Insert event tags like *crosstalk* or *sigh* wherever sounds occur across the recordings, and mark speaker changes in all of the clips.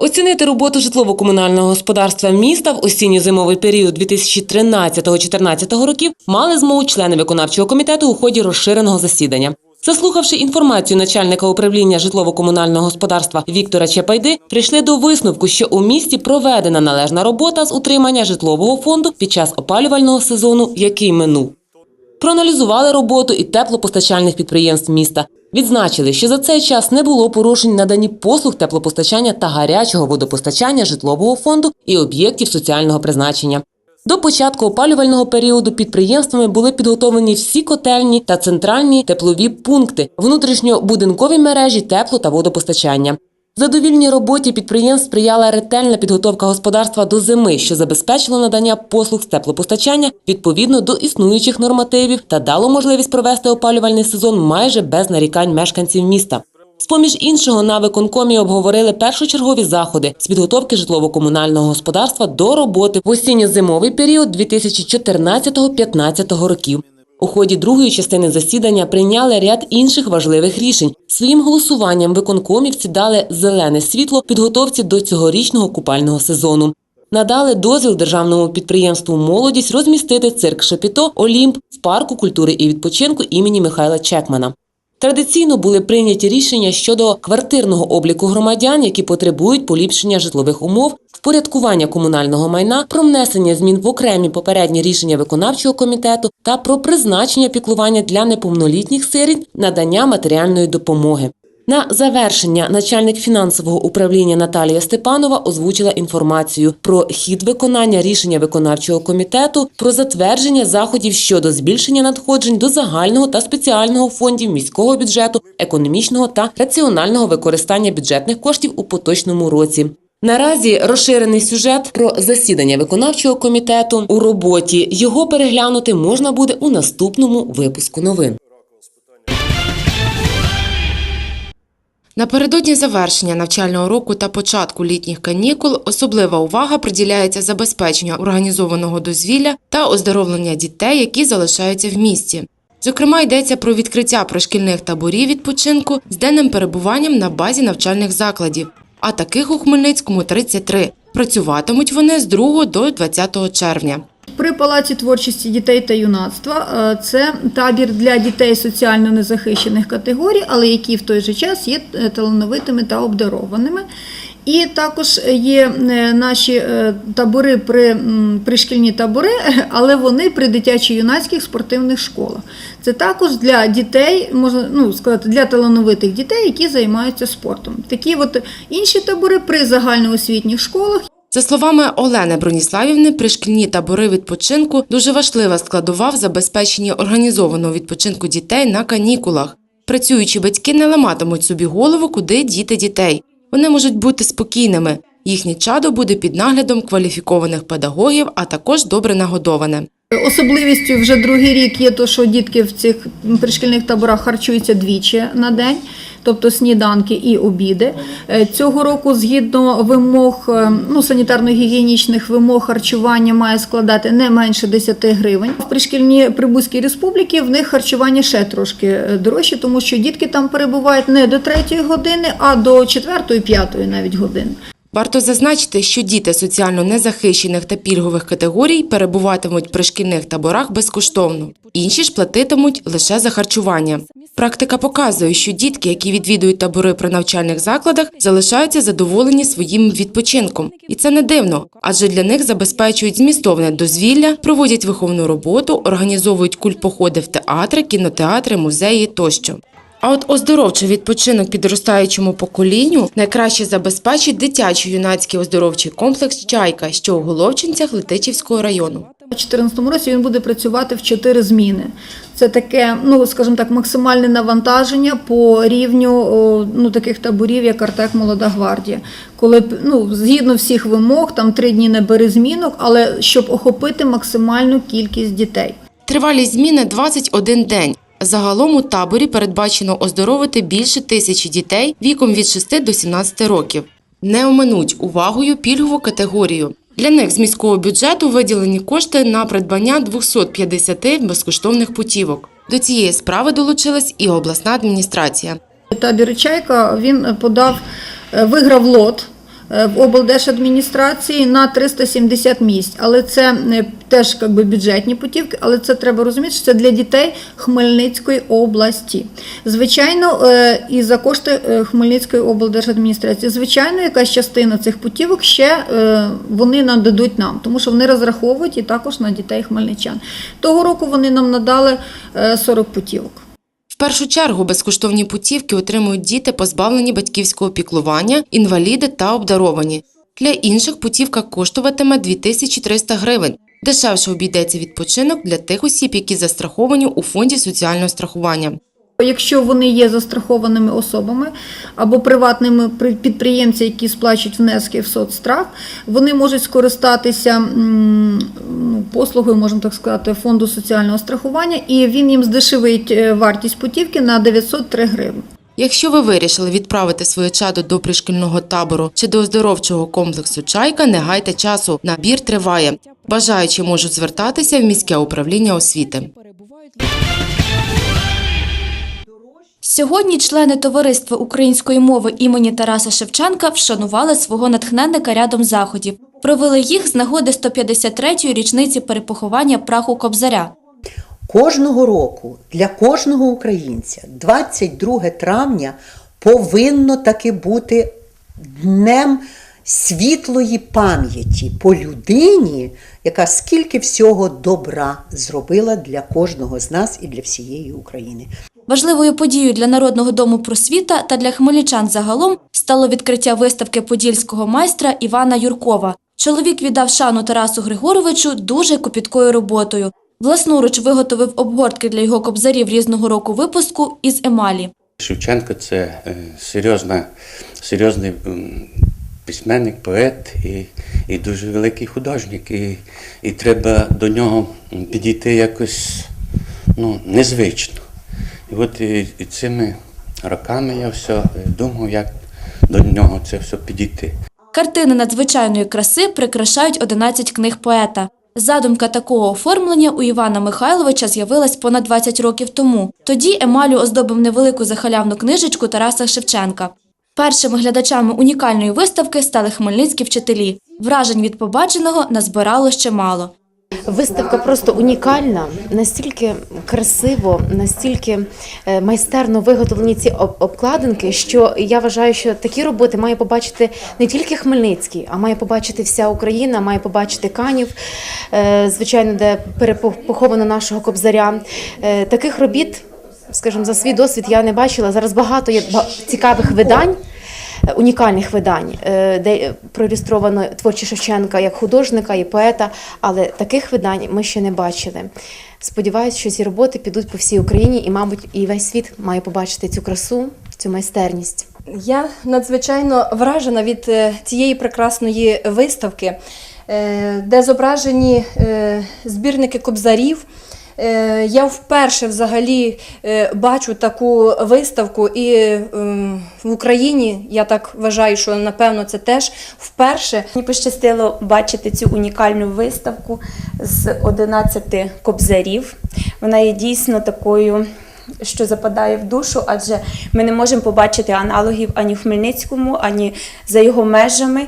Speaker 1: Оцінити роботу житлово-комунального господарства міста в осінньо-зимовий період 2013-2014 років мали змогу члени виконавчого комітету у ході розширеного засідання. Заслухавши інформацію начальника управління житлово-комунального господарства Віктора Чепайди, прийшли до висновку, що у місті проведена належна робота з утримання житлового фонду під час опалювального сезону, який минув. Проаналізували роботу і теплопостачальних підприємств міста. Відзначили, що за цей час не було порушень надані послуг теплопостачання та гарячого водопостачання житлового фонду і об'єктів соціального призначення. До початку опалювального періоду підприємствами були підготовлені всі котельні та центральні теплові пункти, внутрішньобудинкові мережі тепло та водопостачання. Задовільній роботі підприємств сприяла ретельна підготовка господарства до зими, що забезпечило надання послуг з теплопостачання відповідно до існуючих нормативів та дало можливість провести опалювальний сезон майже без нарікань мешканців міста. З-поміж іншого на виконкомі обговорили першочергові заходи з підготовки житлово-комунального господарства до роботи в осінньо-зимовий період 2014-2015 років. У ході другої частини засідання прийняли ряд інших важливих рішень. Своїм голосуванням виконкомівці дали зелене світло підготовці до цьогорічного купального сезону. Надали дозвіл державному підприємству Молодість розмістити цирк Шепіто Олімп в парку культури і відпочинку імені Михайла Чекмана. Традиційно були прийняті рішення щодо квартирного обліку громадян, які потребують поліпшення житлових умов, впорядкування комунального майна, про внесення змін в окремі попередні рішення виконавчого комітету та про призначення піклування для неповнолітніх сиріт, надання матеріальної допомоги. На завершення начальник фінансового управління Наталія Степанова озвучила інформацію про хід виконання рішення виконавчого комітету про затвердження заходів щодо збільшення надходжень до загального та спеціального фондів міського бюджету, економічного та раціонального використання бюджетних коштів у поточному році. Наразі розширений сюжет про засідання виконавчого комітету у роботі. Його переглянути можна буде у наступному випуску новин.
Speaker 2: Напередодні завершення навчального року та початку літніх канікул особлива увага приділяється забезпеченню організованого дозвілля та оздоровлення дітей, які залишаються в місті. Зокрема, йдеться про відкриття пришкільних таборів відпочинку з денним перебуванням на базі навчальних закладів, а таких у Хмельницькому 33. Працюватимуть вони з 2 до 20 червня.
Speaker 3: При палаці творчості дітей та юнацтва е, це табір для дітей соціально незахищених категорій, але які в той же час є е, талановитими та обдарованими. І також є е, наші табори при пришкільні табори, *laughs* але вони при дитячо-юнацьких спортивних школах. Це також для дітей, можна ну, сказати, для талановитих дітей, які займаються спортом. Такі от інші табори при загальноосвітніх школах
Speaker 2: За словами Олени Броніславівни, пришкільні табори відпочинку дуже важлива складова в забезпеченні організованого відпочинку дітей на канікулах. Працюючі батьки не ламатимуть собі голову, куди діти дітей. Вони можуть бути спокійними. Їхнє чадо буде під наглядом кваліфікованих педагогів, а також добре нагодоване.
Speaker 3: Особливістю вже другий рік є те, що дітки в цих пришкільних таборах харчуються двічі на день, тобто сніданки і обіди. Е, Цього року, згідно вимог е, ну, санітарно-гігієнічних вимог харчування має складати не менше 10 гривень. В пришкільній Прибузькій республіки в них харчування ще трошки е, дорожче, тому що дітки там перебувають не до 3 години, а до 4-5 навіть години.
Speaker 2: Варто зазначити, що діти соціально незахищених та пільгових категорій перебуватимуть при шкільних таборах безкоштовно. Інші ж платитимуть лише за харчування. Практика показує, що дітки, які відвідують табори при навчальних закладах, залишаються задоволені своїм відпочинком, і це не дивно, адже для них забезпечують змістовне дозвілля, проводять виховну роботу, організовують культпоходи в театри, кінотеатри, музеї тощо. А от оздоровчий відпочинок підростаючому поколінню найкраще забезпечить дитячо-юнацький оздоровчий комплекс Чайка, що у Головчинцях Летичівського району.
Speaker 3: У 2014 році він буде працювати в чотири зміни. Це таке, ну скажімо так, максимальне навантаження по рівню ну, таких таборів, як Артек Молода Гвардія. Коли ну, згідно всіх вимог, там три дні не бери змінок, але щоб охопити максимальну кількість дітей.
Speaker 2: Тривалість зміни 21 день. Загалом у таборі передбачено оздоровити більше тисячі дітей віком від 6 до 17 років. Не оминуть увагою пільгову категорію. Для них з міського бюджету виділені кошти на придбання 250 безкоштовних путівок. До цієї справи долучилась і обласна адміністрація.
Speaker 3: Табір Чайка він подав, е, виграв лот в облдержадміністрації на 370 місць. Але це е, теж як би, бюджетні путівки, але це треба розуміти, що це для дітей Хмельницької області. Звичайно, е, і за кошти е, Хмельницької облдержадміністрації. Звичайно, якась частина цих путівок ще е, вони нададуть нам, тому що вони розраховують і також на дітей хмельничан. Того року вони нам надали е, 40 путівок.
Speaker 2: Першу чергу безкоштовні путівки отримують діти, позбавлені батьківського піклування, інваліди та обдаровані. Для інших путівка коштуватиме 2300 гривень. Дешевше обійдеться відпочинок для тих осіб, які застраховані у фонді соціального страхування.
Speaker 3: Якщо вони є застрахованими особами або приватними при- підприємці, які сплачують внески в соцстрах, вони можуть скористатися ну, послугою, можна так сказати, фонду соціального страхування, і він їм здешевить е, вартість путівки на 903 гривні.
Speaker 2: Якщо ви вирішили відправити своє чадо до пришкільного табору чи до оздоровчого комплексу Чайка, не гайте часу. Набір триває. Бажаючі можуть звертатися в міське управління освіти.
Speaker 4: Сьогодні члени товариства української мови імені Тараса Шевченка вшанували свого натхненника рядом заходів. Провели їх з нагоди 153-ї річниці перепоховання праху Кобзаря.
Speaker 5: Кожного року для кожного українця 22 травня повинно таки бути днем світлої пам'яті по людині, яка скільки всього добра зробила для кожного з нас і для всієї України.
Speaker 4: Важливою подією для Народного дому просвіта та для хмельничан загалом стало відкриття виставки подільського майстра Івана Юркова. Чоловік віддав шану Тарасу Григоровичу дуже копіткою роботою. Власноруч виготовив обгортки для його кобзарів різного року випуску із емалі.
Speaker 6: Шевченко це е, серйозна, серйозний письменник, поет і, і дуже великий художник. І, і треба до нього підійти якось ну, незвично. І от і, і цими роками я все е, думав, як до нього це все підійти.
Speaker 4: Картини надзвичайної краси прикрашають 11 книг поета. Задумка такого оформлення у Івана Михайловича з'явилась понад 20 років тому. Тоді емалю оздобив невелику захалявну книжечку Тараса Шевченка. Першими глядачами унікальної виставки стали хмельницькі вчителі. Вражень від побаченого назбирало ще мало.
Speaker 7: Виставка просто унікальна, настільки красиво, настільки е, майстерно виготовлені ці обкладинки, що я вважаю, що такі роботи має побачити не тільки Хмельницький, а має побачити вся Україна, має побачити Канів, е, звичайно, де перепоховано нашого кобзаря. Е, Таких робіт, скажімо, за свій досвід я не бачила. Зараз багато є цікавих видань унікальних видань, е, де е, проілюстровано творчі Шевченка як художника і поета, але таких видань ми ще не бачили. Сподіваюсь, що ці роботи підуть по всій Україні, і, мабуть, і весь світ має побачити цю красу, цю майстерність.
Speaker 8: Я надзвичайно вражена від е, цієї прекрасної виставки, е, де зображені е, збірники кобзарів. Е, Я вперше взагалі е, бачу таку виставку, і е, в Україні я так вважаю, що напевно це теж вперше.
Speaker 9: Мені пощастило бачити цю унікальну виставку з 11 кобзарів. Вона є дійсно такою, що западає в душу, адже ми не можемо побачити аналогів ані в Хмельницькому, ані за його межами.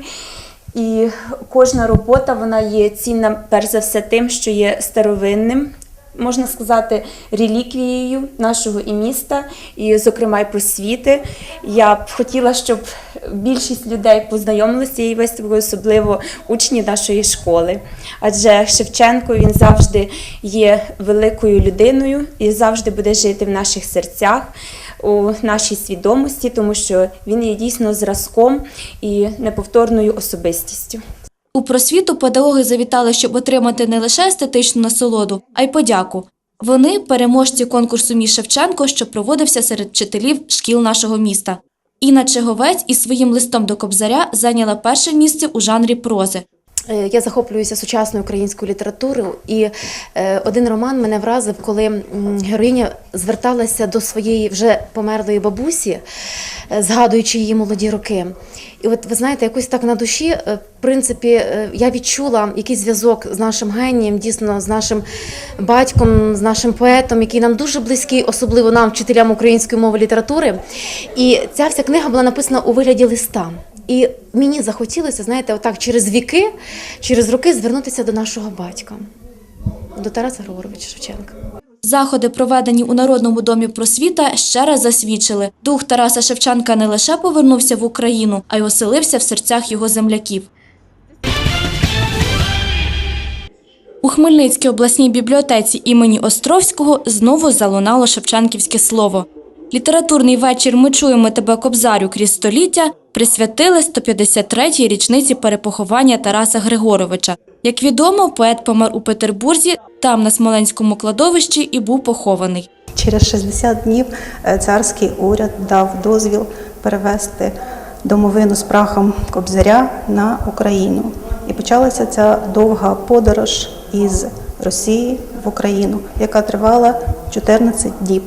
Speaker 9: І кожна робота вона є цінна перш за все тим, що є старовинним. Можна сказати, реліквією нашого і міста, і, зокрема, і просвіти. Я б хотіла, щоб більшість людей познайомилися цією виставкою, особливо учні нашої школи. Адже Шевченко він завжди є великою людиною і завжди буде жити в наших серцях, у нашій свідомості, тому що він є дійсно зразком і неповторною особистістю.
Speaker 4: У просвіту педагоги завітали, щоб отримати не лише естетичну насолоду, а й подяку. Вони переможці конкурсу «Мій Шевченко, що проводився серед вчителів шкіл нашого міста. Інна Чеговець із своїм листом до Кобзаря зайняла перше місце у жанрі прози.
Speaker 7: Е, Я захоплююся сучасною українською літературою, і е, один роман мене вразив, коли героїня зверталася до своєї вже померлої бабусі, е, згадуючи її молоді роки. І от ви знаєте, якось так на душі, в принципі, я відчула якийсь зв'язок з нашим генієм, дійсно з нашим батьком, з нашим поетом, який нам дуже близький, особливо нам, вчителям української мови літератури. І ця вся книга була написана у вигляді листа. І мені захотілося, знаєте, отак через віки, через роки звернутися до нашого батька, до Тараса Григоровича Шевченка.
Speaker 4: Заходи, проведені у Народному домі просвіта, ще раз засвідчили. Дух Тараса Шевченка не лише повернувся в Україну, а й оселився в серцях його земляків. У Хмельницькій обласній бібліотеці імені Островського знову залунало шевченківське слово. Літературний вечір Ми чуємо тебе Кобзарю крізь століття присвятили 153-й річниці перепоховання Тараса Григоровича. Як відомо, поет помер у Петербурзі, там на Смоленському кладовищі і був похований.
Speaker 10: Через 60 днів е, царський уряд дав дозвіл перевести домовину з прахом Кобзаря на Україну. І почалася ця довга подорож із Росії в Україну, яка тривала 14 діб.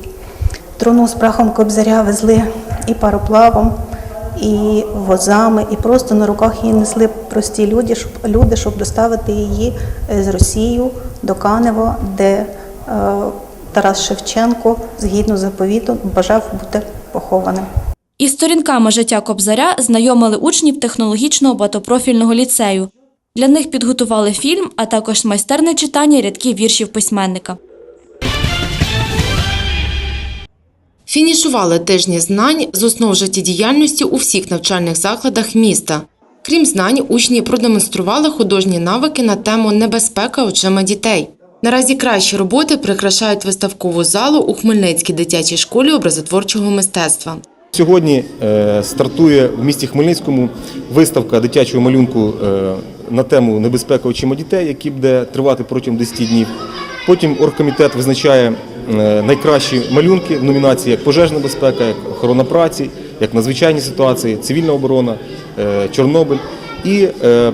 Speaker 10: Труну з прахом Кобзаря везли і пароплавом, і возами, і просто на руках її несли прості люди, щоб, люди, щоб доставити її е, з Росії до Канева, де е, Тарас Шевченко, згідно заповіту, бажав бути похованим.
Speaker 4: Із сторінками життя Кобзаря знайомили учнів технологічного багатопрофільного ліцею. Для них підготували фільм, а також майстерне читання рядків віршів письменника.
Speaker 2: Фінішували тижні знань з основ життєдіяльності у всіх навчальних закладах міста. Крім знань, учні продемонстрували художні навики на тему Небезпека очима дітей. Наразі кращі роботи прикрашають виставкову залу у Хмельницькій дитячій школі образотворчого мистецтва.
Speaker 11: Сьогодні е, стартує в місті Хмельницькому виставка дитячого малюнку е, на тему небезпека очима дітей, які буде тривати протягом 10 днів. Потім оргкомітет визначає найкращі малюнки в номінації як пожежна безпека, як охорона праці, як надзвичайні ситуації, цивільна оборона, е, Чорнобиль. І е,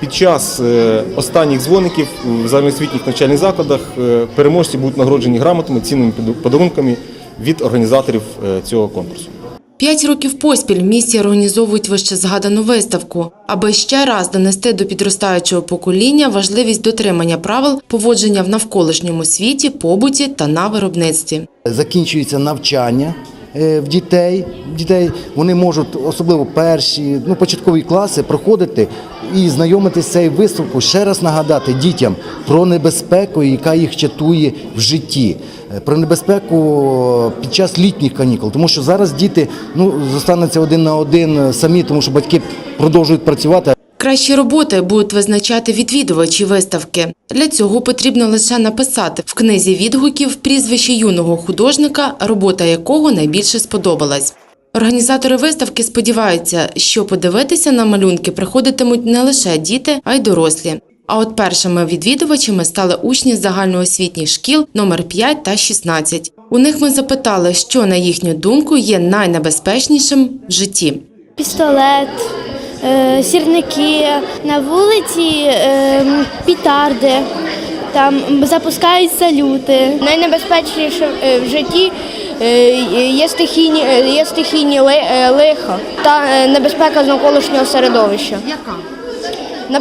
Speaker 11: під час е, останніх дзвоників в загальноосвітніх навчальних закладах е, переможці будуть нагороджені грамотами, цінними подарунками від організаторів е, цього конкурсу.
Speaker 2: П'ять років поспіль в місті організовують вище згадану виставку, аби ще раз донести до підростаючого покоління важливість дотримання правил поводження в навколишньому світі, побуті та на виробництві.
Speaker 12: закінчується навчання в дітей. Дітей вони можуть, особливо перші, ну початкові класи, проходити і знайомитися з цією виставкою, ще раз нагадати дітям про небезпеку, яка їх чатує в житті. Е, Про небезпеку під час літніх канікул, тому що зараз діти ну зостануться один на один самі, тому що батьки продовжують працювати.
Speaker 2: Кращі роботи будуть визначати відвідувачі виставки. Для цього потрібно лише написати в книзі відгуків прізвище юного художника, робота якого найбільше сподобалась. Організатори виставки сподіваються, що подивитися на малюнки приходитимуть не лише діти, а й дорослі. А от першими відвідувачами стали учні загальноосвітніх шкіл номер 5 та 16. У них ми запитали, що на їхню думку є найнебезпечнішим в житті.
Speaker 13: пістолет, сірники, на вулиці е, пітарди, там запускають салюти. Найнебезпечніше е, в житті е, є стихійні, е, є стихійні ли- е, лиха та е, небезпека з навколишнього середовища.
Speaker 2: Яка?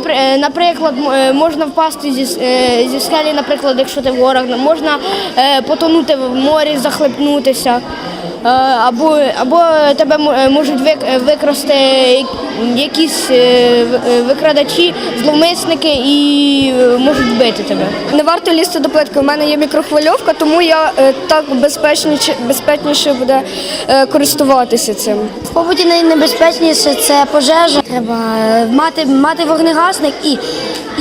Speaker 13: Е, Наприклад, е, можна впасти зі, е, зі скелі, наприклад, якщо ти в горах, можна е, потонути в морі, захлипнутися, е, або, або тебе е, можуть е, викрасти якісь е, е, викрадачі, зловмисники і е, можуть вбити тебе.
Speaker 8: Не варто лізти до плитки. У мене є мікрохвильовка, тому я е, так безпечніше, безпечніше буде е, користуватися цим.
Speaker 13: В побуті найнебезпечніше це пожежа. Треба е, мати, мати вогнегасник і,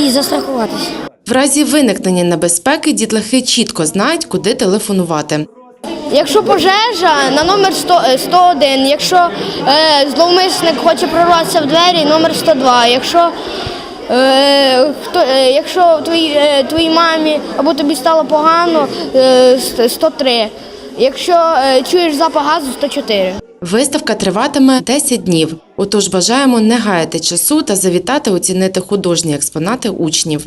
Speaker 13: і застрахуватися.
Speaker 2: В разі виникнення небезпеки дітлахи чітко знають, куди телефонувати.
Speaker 13: Якщо пожежа на номер 100, е, 101, якщо е, зловмисник хоче прорватися в двері, номер 102. Якщо, е, хто, е, якщо твої, е, твоїй мамі або тобі стало погано, е, ст- 103. Якщо е, чуєш запах газу, 104.
Speaker 2: Виставка триватиме 10 днів. Отож бажаємо не гаяти часу та завітати оцінити художні експонати учнів.